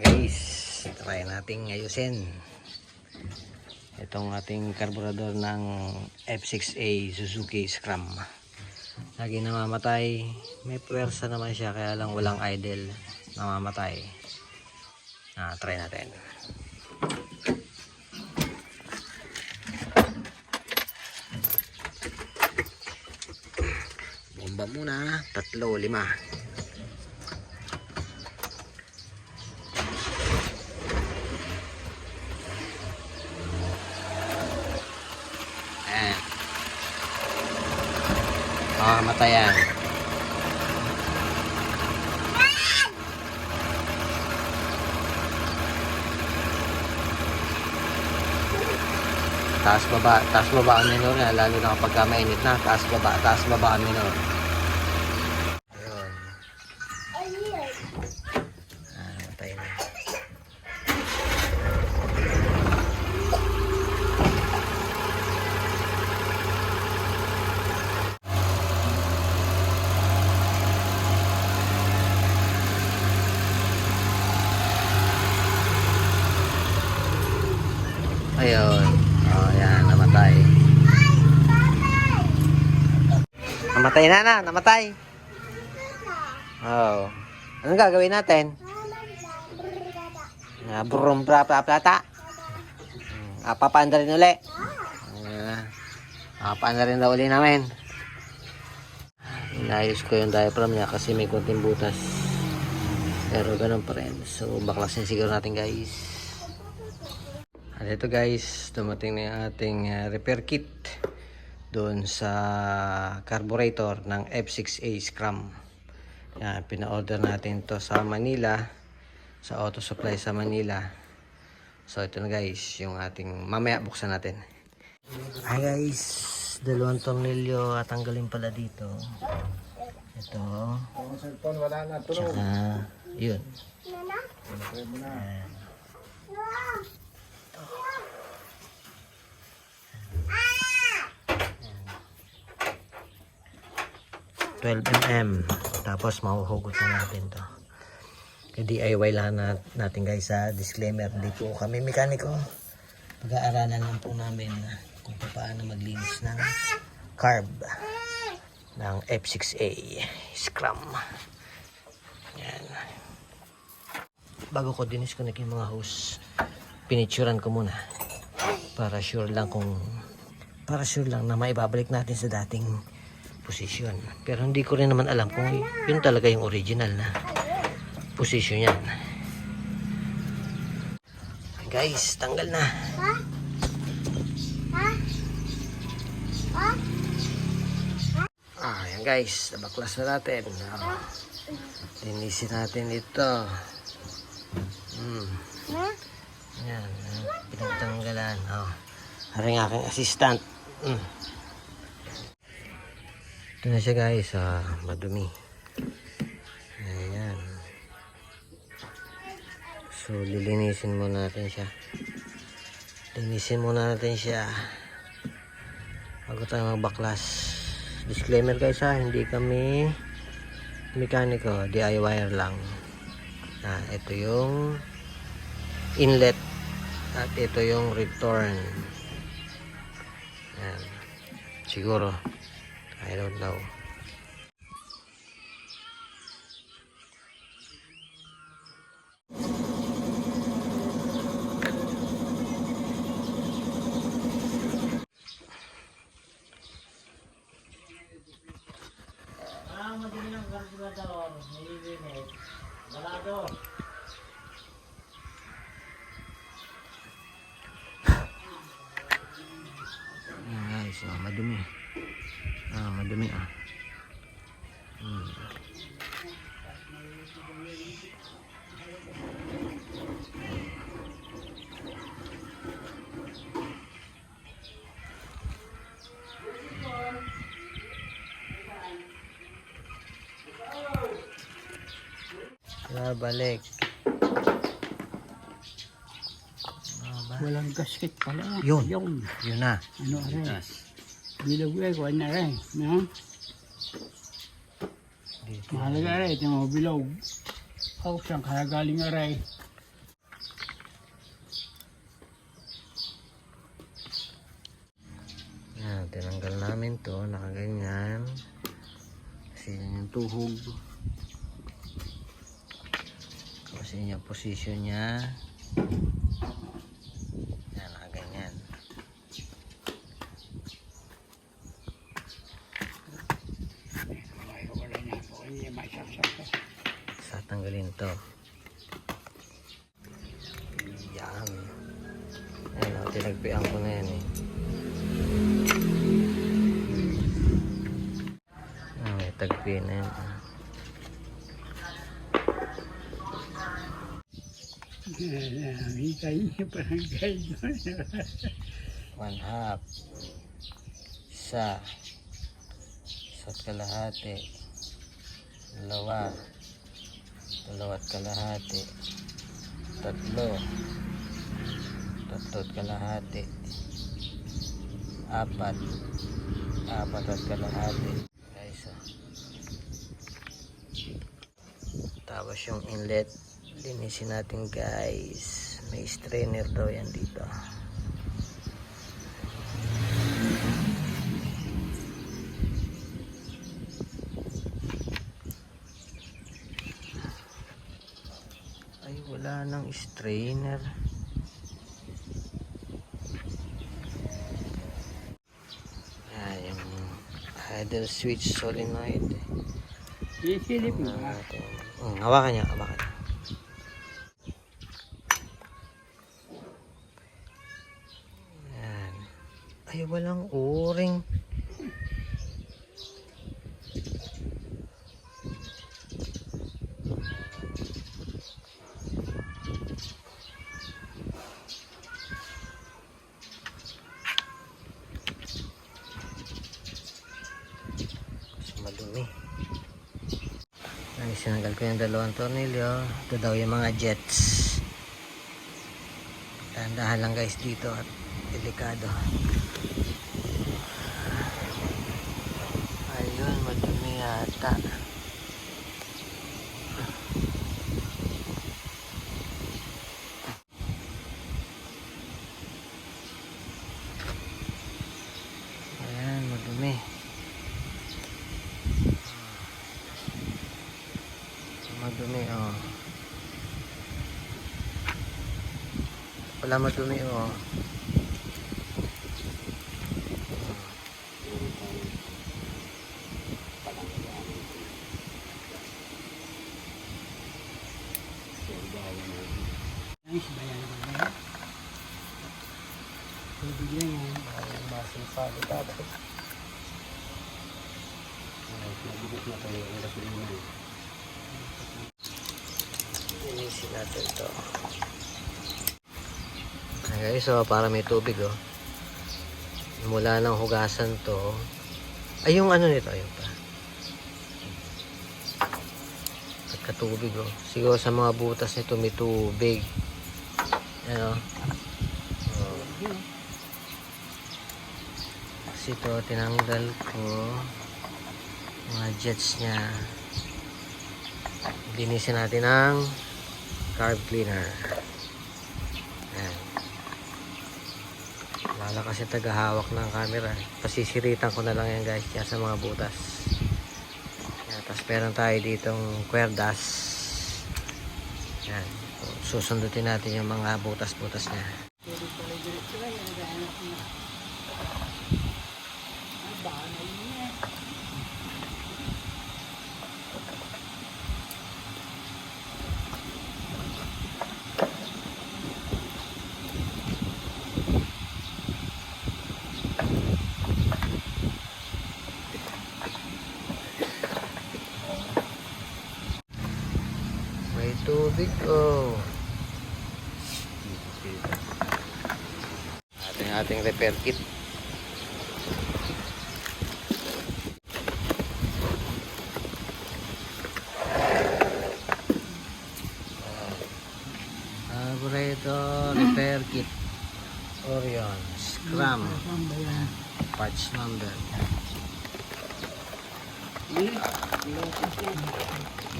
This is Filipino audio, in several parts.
Guys, try nating ayusin. Itong ating karburador ng F6A Suzuki Scrum. Lagi namamatay. May puwersa naman siya kaya lang walang idle. Namamatay. Ah, try natin. Bomba muna. Tatlo, lima. Ayan. Makamatay yan. Taas baba, taas baba ang minor na lalo na kapag ka mainit na, taas baba, taas baba ang minor. Ayun. Ah, matay na. Ayun. Oh, yan, namatay. Namatay na na, namatay. Oh. Anong gagawin natin? Ah, brum bra pra plata. Ah, papaanda rin uli. Ah, papaanda rin daw uli namin. Inayos ko yung diaphragm niya kasi may konting butas. Pero ganun pa rin. So, baklasin siguro natin guys. At ito guys, dumating na yung ating uh, repair kit doon sa carburetor ng F6A Scrum. Yan, pina-order natin to sa Manila, sa auto supply sa Manila. So ito na guys, yung ating, mamaya buksan natin. Hi guys, dalawang tornilyo at tanggalin pala dito. Ito. Tsaka, yun. Ayan. 12mm tapos mahuhugot na natin to. Kaya DIY lang na, natin guys sa disclaimer hindi po kami mekaniko. Pag-aaralan lang po namin kung paano maglinis ng carb ng F6A Scrum. Yan. Bago ko dinisconnect yung mga hose pinituran ko muna para sure lang kung para sure lang na maibabalik natin sa dating posisyon. Pero hindi ko rin naman alam kung yun talaga yung original na posisyon yan. Guys, tanggal na. Ah, yan guys, nabaklas na natin. Ah, linisin natin ito. Hmm. Yan, ah, pinagtanggalan. Oh. Haring aking assistant. Hmm. Ito na siya guys, ah, madumi. Ayan. So, lilinisin muna natin siya. Linisin muna natin siya. Bago tayo magbaklas. Disclaimer guys ha, hindi kami mekaniko, DIY lang. Ah, ito yung inlet at ito yung return. Ayan. Siguro. I don't know. Ah, madumi ah. Hmm. Babalik. Walang gasket pala. Yun. Yun. Yun na. Ano aray? bilog eh, kuha na rin. No? Mahalaga rin, ito mo bilog. Hawak siyang karagaling aray. Yan, tinanggal namin to, nakaganyan. Kasi yun yung tuhog. Kasi yun yung position niya. Tinagpian ko na yan eh. Ah, may tagpi na yan. Hintay niyo parang gano'n. One half. Isa. Isa't kalahati. Dalawa. Dalawa't kalahati. Tatlo. Tatlo't kalahati. Apat. Apat at kalahati. Guys, ah. Tapos yung inlet, linisin natin guys. May strainer daw yan dito. Ay, wala nang strainer. Ah, yung idle switch solenoid. Isilip mo Tingnan ba? natin. Hmm, hawakan niya, hawakan niya. Yan. Ay, walang uring. Madumi. Ay, sinanggal ko yung dalawang tornilyo. Ito daw yung mga jets. Tandahan lang guys dito at delikado. Ayun, madumi yata. Ayan, madumi. Madumi, oh. Wala madumi, oh. Nice ba yan? ba? Tubig lang yan. Ay, masipag tapos. Mabigat na tayo ang gasolina. Linisin natin to. Ay guys, so para may tubig, oh. Mula ng hugasan to. Ay, yung ano nito, ayun pa. Pagkatubig, oh. Siguro sa mga butas nito may tubig. Ano? Oh. Kasi ito, tinanggal ko mga jets niya. Linisin natin ang carb cleaner. Ayan. Wala kasi tagahawak ng camera. Pasisiritan ko na lang yan guys kaya sa mga butas. Ayan, tapos meron tayo ditong kwerdas. Ayan. Susundutin natin yung mga butas-butas niya. May tubig oh. Ating ating repair kit. Carburetor repair kit. Orion Scrum parts number.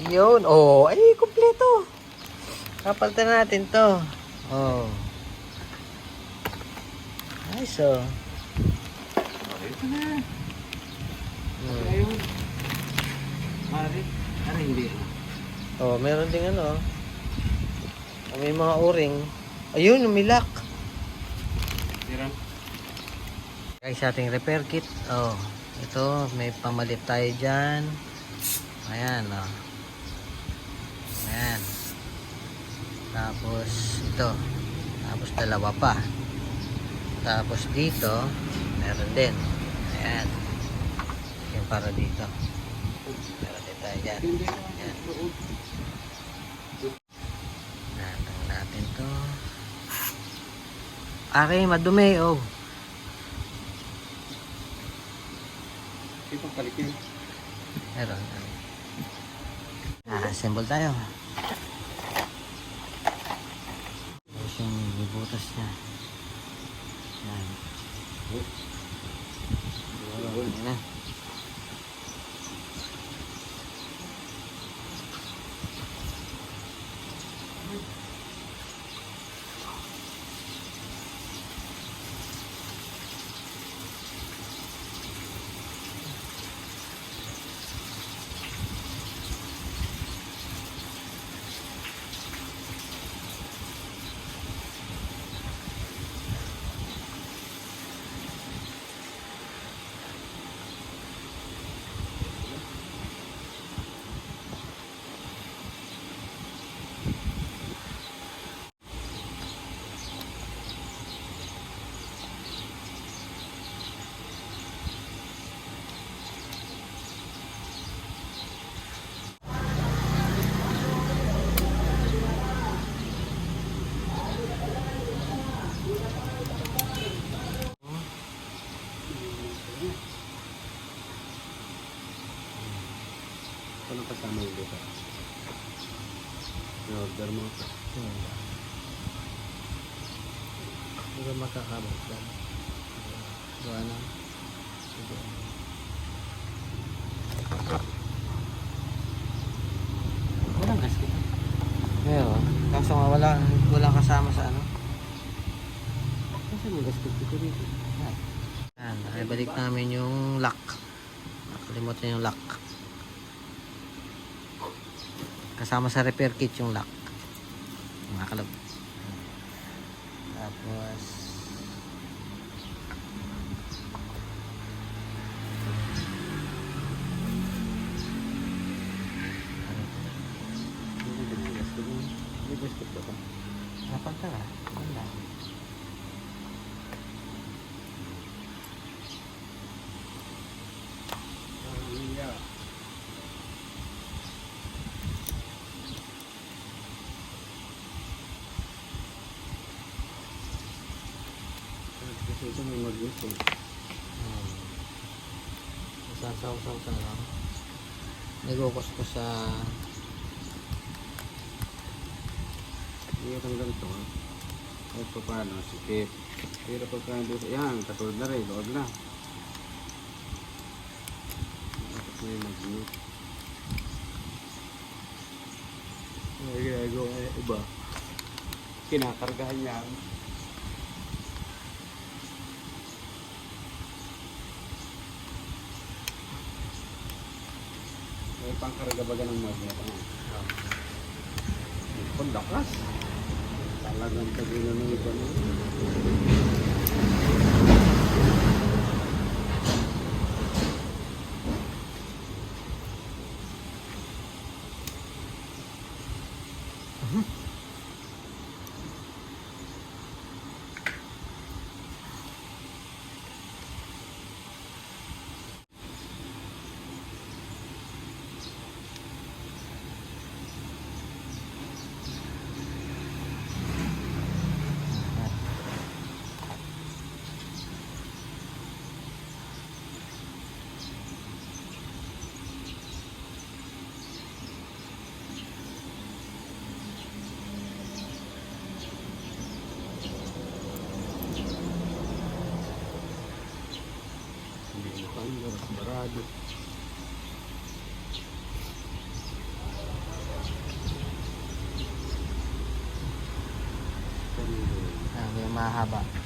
Yun, oh, ay, kumpleto. Kapalitan natin to. Oh. Nice, oh. Ito na. Hmm. Ayun. Mari. Ano hindi? Oh, meron ding ano. oh. May mga o-ring. Ayun, umilak. Tira. Guys, ating repair kit. Oh, ito, may pamalit tayo dyan. Ayan, oh. Ayan. Tapos, ito. Tapos, dalawa pa. Tapos, dito, meron din. Ayan. Yung para dito. Meron din tayo dyan. Ayan. Natang natin to. Okay, madumi, oh. Ito palikin. Meron. Ah, assemble tayo. Tapos yung bibutas niya. Yan. Yan na. Ano kasama yung dito? In-order mo. Hmm. Ko makakabot yan. Gawa na. Sige. Walang gasket. Meron. Kaso nga wala, wala kasama sa ano. Kasi may gasket dito dito. Yan, nakibalik namin yung lock. Nakalimutan yung lock. Kasama sa repair kit yung lock. Mga kalab. Tapos, Hindi may gasket mo. May gasket ba pa? dapat ka na. Wala. Yeah. Kasi ito may magnet eh. Hmm. Sasaw-saw ka lang. Nagukos ko sa Hindi itong ganito. Kahit pa paano, sikip. Pero pagka dito, yan, katulad na rin, luwag na. Tapos may magnet. May ginagawa iba. Kinakargahan yan. May pangkarga baga ng magnet. Ang lakas. Talagang tagino ng iba na. Hindi mo kanya, barado. Ah, may mahaba.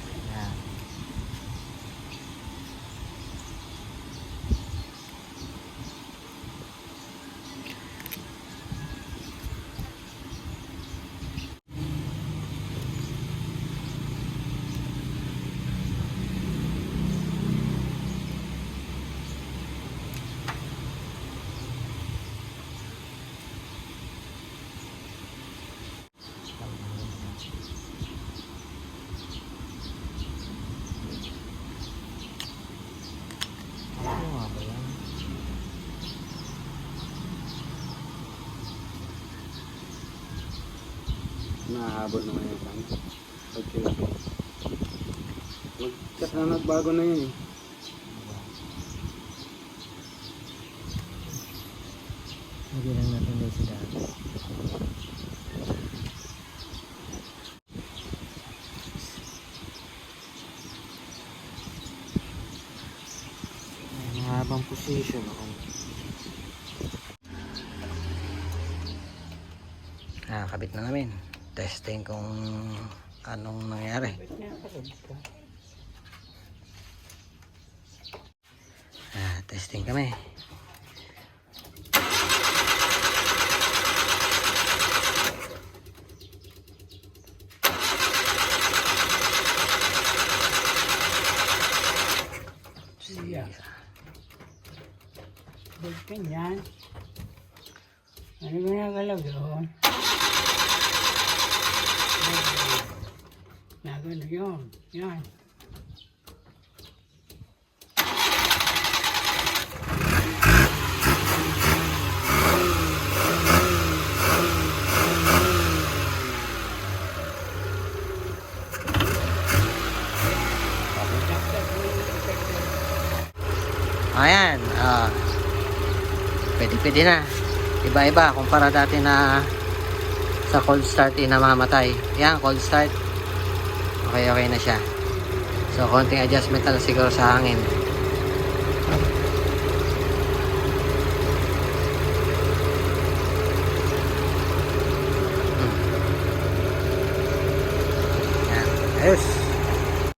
Nahabol naman yung pan. Pagkilaki. Magkat na nagbago na yun eh. Hindi lang natin dahil sa dati. May mahabang position ako. Ah, kabit na namin. Testing kung anong nangyari. Ah, testing kami. Iya. Bukti yan. Ano ba nagalaw doon? Yun. Yan. Ayan, ah. pwede-pwede na. Iba-iba, kumpara dati na sa cold start eh, namamatay. Yan, cold start. Okay, okay na siya. So, konting adjustment lang siguro sa hangin.